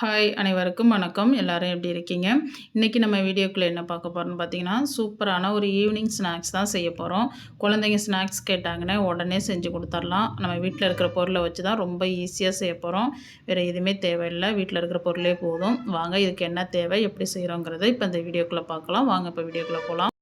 Hi அனைவருக்கும் வணக்கம். எல்லோரும் எப்படி இருக்கீங்க? இன்றைக்கி நம்ம வீடியோக்குள்ளே என்ன பார்க்க போகிறோம்னு பார்த்தீங்கன்னா சூப்பரான ஒரு ஈவினிங் ஸ்நாக்ஸ் தான் செய்ய போகிறோம் குழந்தைங்க ஸ்நாக்ஸ் கேட்டாங்கன்னா உடனே செஞ்சு கொடுத்துர்லாம் நம்ம வீட்டில் இருக்கிற பொருளை வச்சு தான் ரொம்ப ஈஸியாக செய்ய போகிறோம் வேறு எதுவுமே தேவையில்லை. வீட்டில் இருக்கிற பொருளே போதும். வாங்க இதுக்கு என்ன தேவை எப்படி செய்கிறோங்கிறத இப்போ இந்த வீடியோக்குள்ளே பார்க்கலாம். வாங்க இப்போ வீடியோக்குள்ளே போகலாம்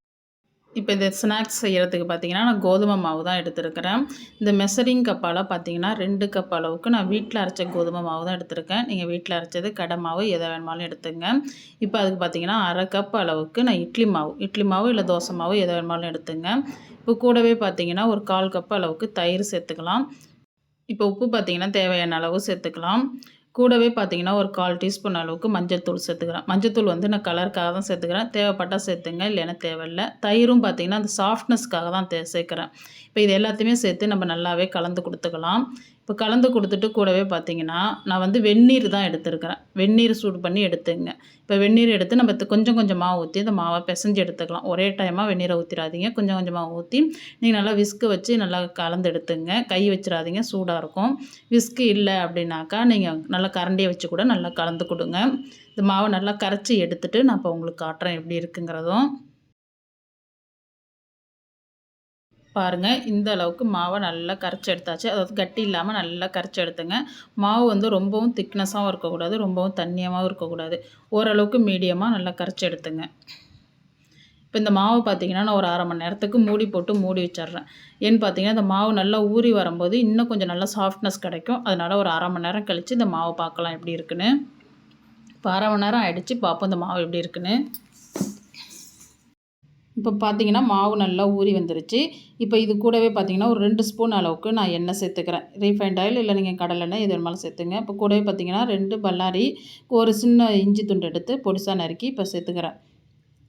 இப்போ இந்த ஸ்நாக்ஸ் செய்கிறதுக்கு பார்த்தீங்கன்னா நான் கோதுமை மாவு தான் எடுத்திருக்கிறேன். இந்த மெசரிங் கப்பால் பார்த்தீங்கன்னா ரெண்டு கப் அளவுக்கு நான் வீட்டில் அரைச்ச கோதுமை மாவு தான் எடுத்திருக்கேன். நீங்கள் வீட்டில் அரைச்சது கடை மாவு எதை வேணுமாலும் எடுத்துங்க. இப்போ அதுக்கு பார்த்தீங்கன்னா அரை கப் அளவுக்கு நான் இட்லி மாவு இட்லி மாவு இல்லை தோசை மாவு எதை வேணுமாலும் எடுத்துங்க. இப்போ கூடவே பார்த்தீங்கன்னா ஒரு கால் கப் அளவுக்கு தயிர் சேர்த்துக்கலாம். இப்போ உப்பு பார்த்திங்கன்னா தேவையான அளவு சேர்த்துக்கலாம். கூடவே பார்த்தீங்கன்னா ஒரு கால் டீஸ்பூன் அளவுக்கு மஞ்சள் தூள் சேர்த்துக்கிறேன். மஞ்சத்தூள் வந்து நான் கலருக்காக தான் சேர்த்துக்கிறேன். தேவைப்பட்டால் சேர்த்துங்க இல்லைன்னா தேவையில்லை. தயிரும் பார்த்தீங்கன்னா அந்த சாஃப்ட்னஸ்க்காக தான் தே சேர்க்குறேன். இப்போ இது எல்லாத்தையுமே சேர்த்து நம்ம நல்லாவே கலந்து கொடுத்துக்கலாம். இப்போ கலந்து கொடுத்துட்டு கூடவே பார்த்தீங்கன்னா நான் வந்து வெந்நீர் தான் எடுத்துருக்கிறேன். வெந்நீர் சூடு பண்ணி எடுத்துங்க. இப்போ வெந்நீர் எடுத்து நம்ம கொஞ்சம் கொஞ்சமாக ஊற்றி அந்த மாவை பிசைஞ்சு எடுத்துக்கலாம். ஒரே டைமாக வெந்நீரை ஊற்றிடாதீங்க கொஞ்சம் கொஞ்சமாக ஊற்றி நீங்கள் நல்லா விஸ்க்கு வச்சு நல்லா கலந்து எடுத்துங்க. கை வச்சிடாதீங்க. சூடாக இருக்கும். விஸ்க்கு இல்லை அப்படின்னாக்கா நீங்கள் நல்லா கரண்டியை வச்சு கூட நல்லா கலந்து கொடுங்க. இந்த மாவை நல்லா கரைச்சி எடுத்துகிட்டு நான் இப்போ உங்களுக்கு காட்டுறேன் எப்படி இருக்குங்கிறதும். பாருங்கள் இந்த அளவுக்கு மாவை நல்லா கரைச்சி எடுத்தாச்சு அதாவது கட்டி இல்லாமல் நல்லா கரைச்சி எடுத்துங்க மாவு வந்து ரொம்பவும் திக்னஸாகவும் இருக்கக்கூடாது ரொம்பவும் தண்ணியாகவும் இருக்கக்கூடாது. ஓரளவுக்கு மீடியமாக நல்லா கரைச்சி எடுத்துங்க இப்போ இந்த மாவு பார்த்திங்கன்னா நான் ஒரு அரை மணி நேரத்துக்கு மூடி போட்டு மூடி வச்சிட்றேன். ஏன்னு பார்த்தீங்கன்னா இந்த மாவு நல்லா ஊறி வரும்போது இன்னும் கொஞ்சம் நல்லா சாஃப்ட்னஸ் கிடைக்கும். அதனால் ஒரு அரை மணி நேரம் கழித்து இந்த மாவு பார்க்கலாம் எப்படி இருக்குன்னு. இப்போ அரை மணி நேரம் ஆகிடுச்சு பார்ப்போம் இந்த மாவு எப்படி இருக்குன்னு. இப்போ பார்த்தீங்கன்னா மாவு நல்லா ஊறி வந்துருச்சு. இப்போ இது கூடவே பார்த்தீங்கன்னா ஒரு ரெண்டு ஸ்பூன் அளவுக்கு நான் எண்ணெய் சேர்த்துக்கிறேன். ரீஃபைண்ட் ஆயில் இல்லை நீங்கள் கடலெண்ணெய் எது வேணுமாலும் சேர்த்துங்க. இப்போ கூடவே பார்த்தீங்கன்னா ரெண்டு பல்லாரி ஒரு சின்ன இஞ்சி துண்டு எடுத்து பொடிசாக நறுக்கி இப்போ சேர்த்துக்கிறேன்.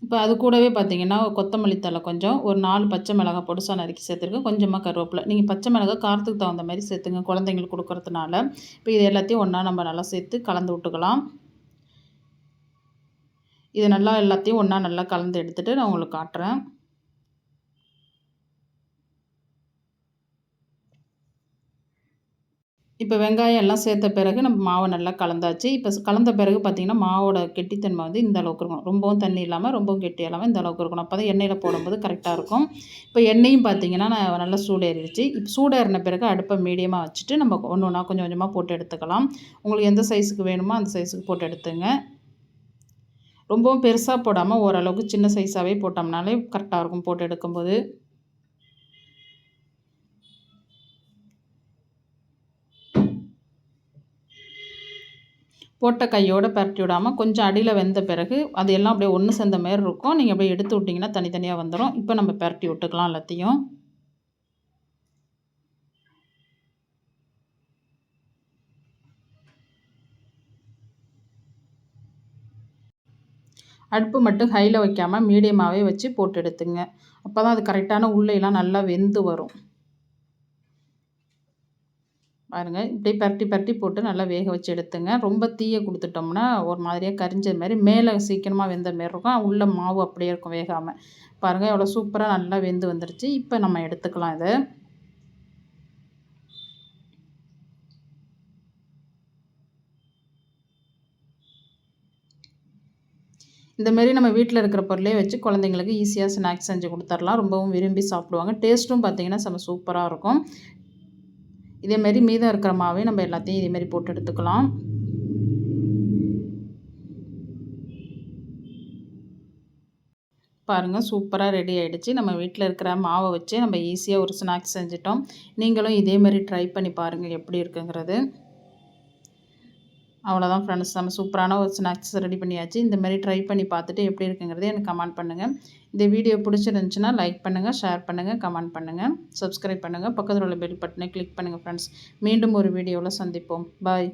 இப்போ அது கூடவே பார்த்தீங்கன்னா கொத்தமல்லி தலை கொஞ்சம் ஒரு நாலு பச்சை மிளகா பொடிசாக நறுக்கி சேர்த்துருக்கேன். கொஞ்சமாக கருவேப்பிலை. நீங்கள் பச்சை மிளகா காரத்துக்கு தகுந்த மாதிரி சேர்த்துங்க குழந்தைங்களுக்கு கொடுக்குறதுனால. இப்போ இது எல்லாத்தையும் ஒன்றா நம்ம நல்லா சேர்த்து கலந்து விட்டுக்கலாம். இது நல்லா எல்லாத்தையும் ஒன்றா நல்லா கலந்து எடுத்துகிட்டு நான் உங்களுக்கு காட்டுறேன். இப்போ வெங்காயம் எல்லாம் சேர்த்த பிறகு நம்ம மாவை நல்லா கலந்தாச்சு. இப்போ கலந்த பிறகு பார்த்திங்கன்னா மாவோட கெட்டித்தன்மை வந்து இந்த அளவுக்கு இருக்கணும். ரொம்பவும் தண்ணி இல்லாமல் ரொம்பவும் கெட்டி இல்லாமல் இந்த அளவுக்கு இருக்கணும். அப்போ தான் எண்ணெயில் போடும்போது கரெக்டாக இருக்கும். இப்போ எண்ணெயும் பார்த்திங்கன்னா நான் நல்லா சூடேறிடுச்சு. இப்போ சூடேறின பிறகு அடுப்பை மீடியமாக வச்சுட்டு நம்ம ஒன்று ஒன்றா கொஞ்சம் கொஞ்சமாக போட்டு எடுத்துக்கலாம். உங்களுக்கு எந்த சைஸுக்கு வேணுமோ அந்த சைஸுக்கு போட்டு எடுத்துங்க. ரொம்பவும் பெருசாக போடாமல் ஓரளவுக்கு சின்ன சைஸாகவே போட்டோம்னாலே கரெக்டாக இருக்கும் போட்டு எடுக்கும்போது. போட்ட கையோடு பரட்டி விடாமல் கொஞ்சம் அடியில் வெந்த பிறகு அது எல்லாம் அப்படியே ஒன்று சேர்ந்த மாரி இருக்கும். நீங்கள் அப்படியே எடுத்து விட்டிங்கன்னா தனித்தனியாக வந்துடும் இப்போ நம்ம பரட்டி விட்டுக்கலாம் எல்லாத்தையும். அடுப்பு மட்டும் ஹையில் வைக்காமல் மீடியமாகவே வச்சு போட்டு எடுத்துங்க அப்போ தான் அது கரெக்டான உள்ளேலாம் நல்லா வெந்து வரும். பாருங்கள் இப்படி பரட்டி பரட்டி போட்டு நல்லா வேக வச்சு எடுத்துங்க. ரொம்ப தீயை கொடுத்துட்டோம்னா ஒரு மாதிரியாக கரிஞ்ச மாதிரி மேலே சீக்கிரமாக வெந்த மாரி இருக்கும். உள்ளே மாவு அப்படியே இருக்கும் வேகாமல் பாருங்கள் எவ்வளோ சூப்பராக நல்லா வெந்து வந்துருச்சு. இப்போ நம்ம எடுத்துக்கலாம் இதை. இந்தமாரி நம்ம வீட்டில் இருக்கிற பொருளே வச்சு குழந்தைங்களுக்கு ஈஸியாக ஸ்நாக்ஸ் செஞ்சு கொடுத்துர்லாம். ரொம்பவும் விரும்பி சாப்பிடுவாங்க. டேஸ்ட்டும் பார்த்திங்கன்னா செம்ம சூப்பராக இருக்கும். இதேமாரி மீதம் இருக்கிற மாவே நம்ம எல்லாத்தையும் இதேமாரி போட்டு எடுத்துக்கலாம். பாருங்கள் சூப்பராக ரெடி ஆகிடுச்சு நம்ம வீட்டில் இருக்கிற மாவை வச்சு நம்ம ஈஸியாக ஒரு ஸ்நாக்ஸ் செஞ்சிட்டோம். நீங்களும் இதேமாரி ட்ரை பண்ணி பாருங்கள் எப்படி இருக்குங்கிறது. அவ்வளோதான் ஃப்ரெண்ட்ஸ் நம்ம சூப்பரான ஒரு ஸ்நாக்ஸ் ரெடி பண்ணியாச்சு. இந்த மாதிரி ட்ரை பண்ணி பார்த்துட்டு எப்படி இருக்குங்கிறதே எனக்கு கமெண்ட் பண்ணுங்கள் இந்த வீடியோ பிடிச்சிருந்துச்சுன்னா லைக் பண்ணுங்கள் ஷேர் பண்ணுங்கள் கமெண்ட் பண்ணுங்கள் சப்ஸ்கிரைப் பண்ணுங்கள் பக்கத்தில் உள்ள பெல் பட்டனை கிளிக் பண்ணுங்கள் ஃப்ரெண்ட்ஸ் மீண்டும் ஒரு வீடியோவில் சந்திப்போம். பாய்